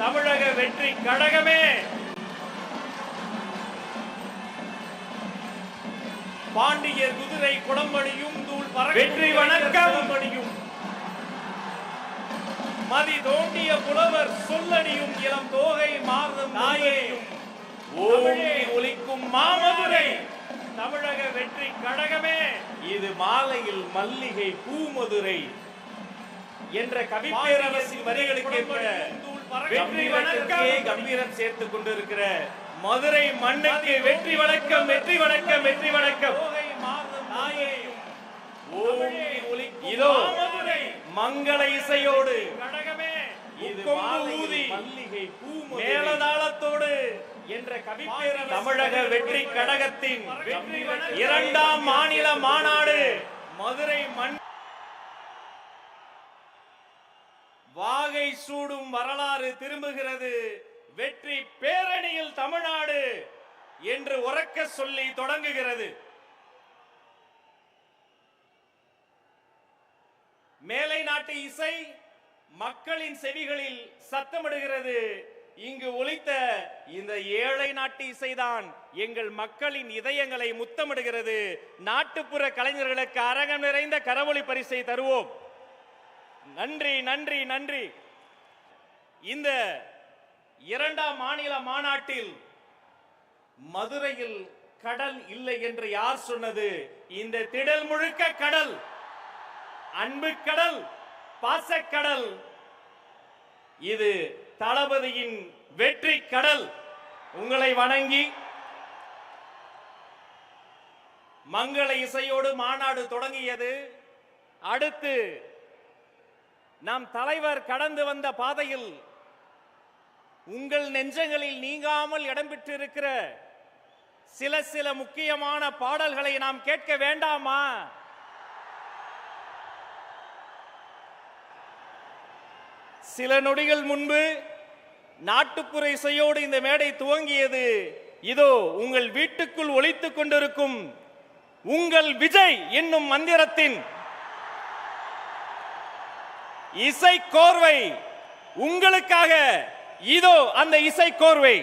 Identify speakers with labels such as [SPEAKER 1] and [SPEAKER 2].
[SPEAKER 1] தமிழக வெற்றி கழகமே. பாண்டியர் குதிரை குடம்படியும் தூள்
[SPEAKER 2] வெற்றி வணக்கம்.
[SPEAKER 1] மதி தோண்டிய புலவர் சொல்லடியும் இளம் தோகை மாறும் நாயேயும்
[SPEAKER 2] ஓங்கி ஒலிக்கும் மாமதுரை.
[SPEAKER 1] தமிழக வெற்றி கழகமே.
[SPEAKER 2] இது மாலையில் மல்லிகை பூமதுரை என்ற கவிப்பேரரசின் வரிகளுக்கு வெற்றி வணக்கமே. கம்பீரம் சேர்த்துக் கொண்டிருக்கிற மதுரை மண்ணுக்கு வெற்றி வணக்கம் வெற்றி வணக்கம் வெற்றி வணக்கம். இதோ மங்கள இசையோடு இது
[SPEAKER 1] ஊதி.
[SPEAKER 2] மல்லிகை பூமதுரை
[SPEAKER 1] மேலதாளத்தோடு
[SPEAKER 2] என்ற கவிப்பேரரசு தமிழக வெற்றி கழகத்தின் இரண்டாம் மாநில மாநாடு. மதுரை மண் சூடும் வரலாறு திரும்புகிறது. வெற்றி பேரணியில் தமிழ்நாடு என்று உறக்க சொல்லி தொடங்குகிறது. மேலை நாட்டு இசை மக்களின் செவிகளில் சத்தமிடுகிறது. இங்கு ஒலித்த இந்த ஏழை நாட்டு இசைதான் எங்கள் மக்களின் இதயங்களை முத்தமிடுகிறது. நாட்டுப்புற கலைஞர்களுக்கு அரங்கம் நிறைந்த கரவொலி பரிசை தருவோம். நன்றி நன்றி நன்றி. இந்த இரண்டாம் மாநில மாநாட்டில் மதுரையில் கடல் இல்லை என்று யார் சொன்னது? இந்த திடல் முழுக்க கடல் அன்பு கடல் பாசக்கடல் இது தளபதியின் வெற்றி கடல். உங்களை வணங்கி மங்கள இசையோடு மாநாடு தொடங்கியது. அடுத்து நம் தலைவர் கடந்து வந்த பாதையில் உங்கள் நெஞ்சங்களில் நீங்காமல் இடம்பெற்றிருக்கிற சில சில முக்கியமான பாடல்களை நாம் கேட்க வேண்டாமா? சில நொடிகள் முன்பு நாட்டுப்புற இசையோடு இந்த மேடை துவங்கியது. இதோ உங்கள் வீட்டுக்குள் ஒழித்துக் கொண்டிருக்கும் உங்கள் விஜய் என்னும் மந்திரத்தின் இசை கோர்வை உங்களுக்காக இதோ அந்த இசை கோர்வை